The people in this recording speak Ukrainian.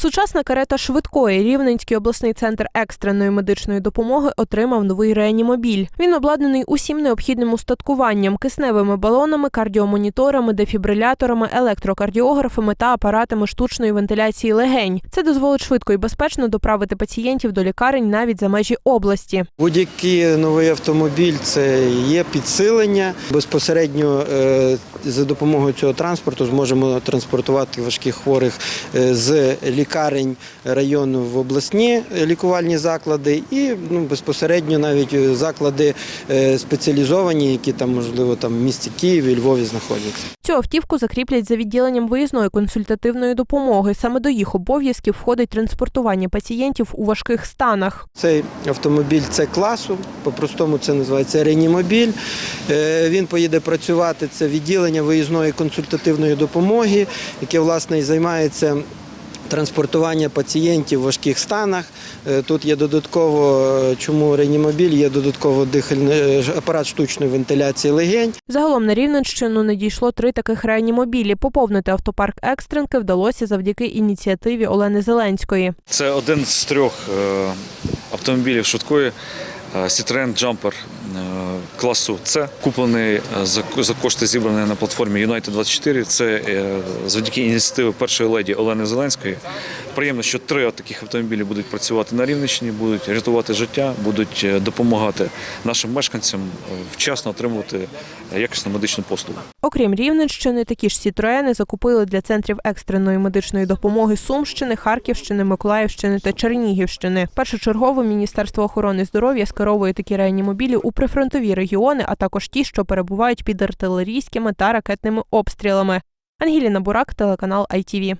Сучасна карета швидкої Рівненський обласний центр екстреної медичної допомоги отримав новий реанімобіль. Він обладнаний усім необхідним устаткуванням, кисневими балонами, кардіомоніторами, дефібриляторами, електрокардіографами та апаратами штучної вентиляції легень. Це дозволить швидко і безпечно доправити пацієнтів до лікарень навіть за межі області. Будь-який новий автомобіль це є підсилення. Безпосередньо е, за допомогою цього транспорту зможемо транспортувати важких хворих е, з лікарень району в обласні лікувальні заклади і ну, безпосередньо навіть е, заклади е, спеціалізовані, які там можливо там в місті Києві, Львові знаходяться. Цю автівку закріплять за відділенням виїзної консультативної допомоги. Саме до їх обов'язків входить транспортування пацієнтів у важких станах. Цей автомобіль це класу, по-простому це називається реанімобіль. Е, Він поїде працювати. Це відділення виїзної консультативної допомоги, яке власне і займається. Транспортування пацієнтів в важких станах. Е, Тут є додатково, е, чому реанімобіль, є додатково дихальний е, апарат штучної вентиляції легень. Загалом на Рівненщину надійшло три таких реанімобілі. Поповнити автопарк екстренки вдалося завдяки ініціативі Олени Зеленської. Це один з трьох автомобілів швидкої Citroen Jumper е, класу С, куплений е, за, кошти зібрані на платформі United 24. Це е, завдяки ініціативи першої леді Олени Зеленської. Приємно, що три таких автомобілі будуть працювати на Рівненщині, будуть рятувати життя, будуть е, допомагати нашим мешканцям е, вчасно отримувати якісну медичну послугу. Окрім Рівненщини, такі ж сітроени закупили для центрів екстреної медичної допомоги Сумщини, Харківщини, Миколаївщини та Чернігівщини. Першочергово Міністерство охорони здоров'я скеровує такі реанімобілі у прифронтові регіони, а також ті, що перебувають під артилерійськими та ракетними обстрілами. Ангеліна Бурак, телеканал ITV.